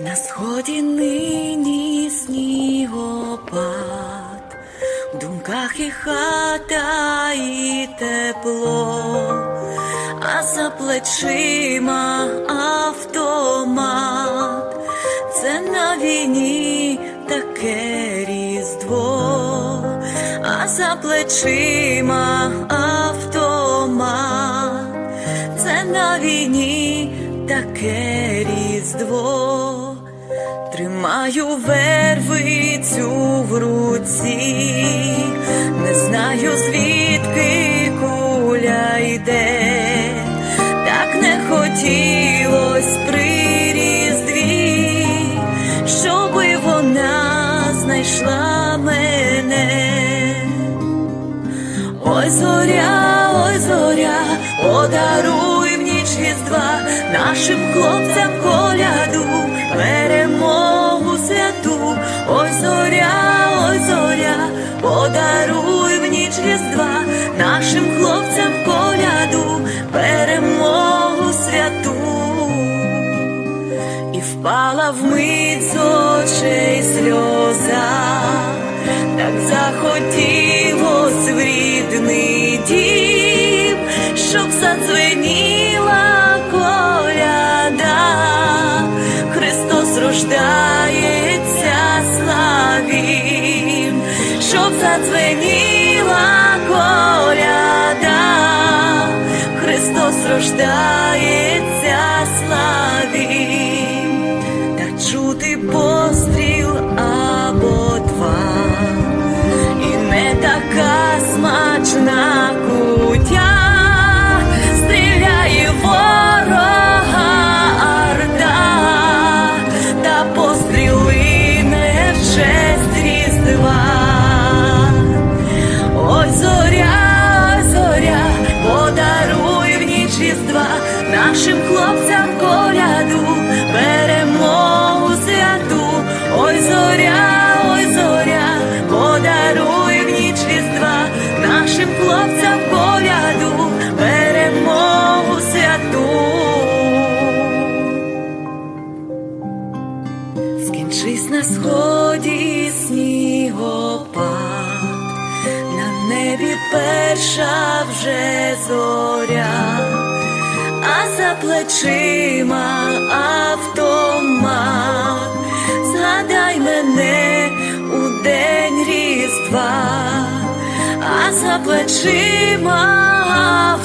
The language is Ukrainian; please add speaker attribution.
Speaker 1: На сході нині снігопад, в думках і хата, і тепло, а за плечима автомат, це на війні таке різдво, а за плечима автомат, це на війні таке різдво. Тримаю вервицю в руці, не знаю звідки куля йде, так не хотілось при різдві, щоби вона знайшла мене. Ой, зоря, ой, зоря, подаруй в ніч різдва нашим хлопцям коляду, зоря, ой, зоря, подаруй в ніч різдва нашим хлопцям коляду, перемогу святу. І впала вмить з очей сльоза, так захотілось в рідний дім, щоб задзвеніла коляда, Христос рождається, щоб нашим хлопцям коляду, перемогу святу. Ой, зоря, ой, зоря, подаруй в ніч різдва нашим хлопцям коляду, перемогу святу. Скінчись на сході снігопад, на небі перша вже зоря, за плечима автомат, згадай мене у день різдва, а за плечима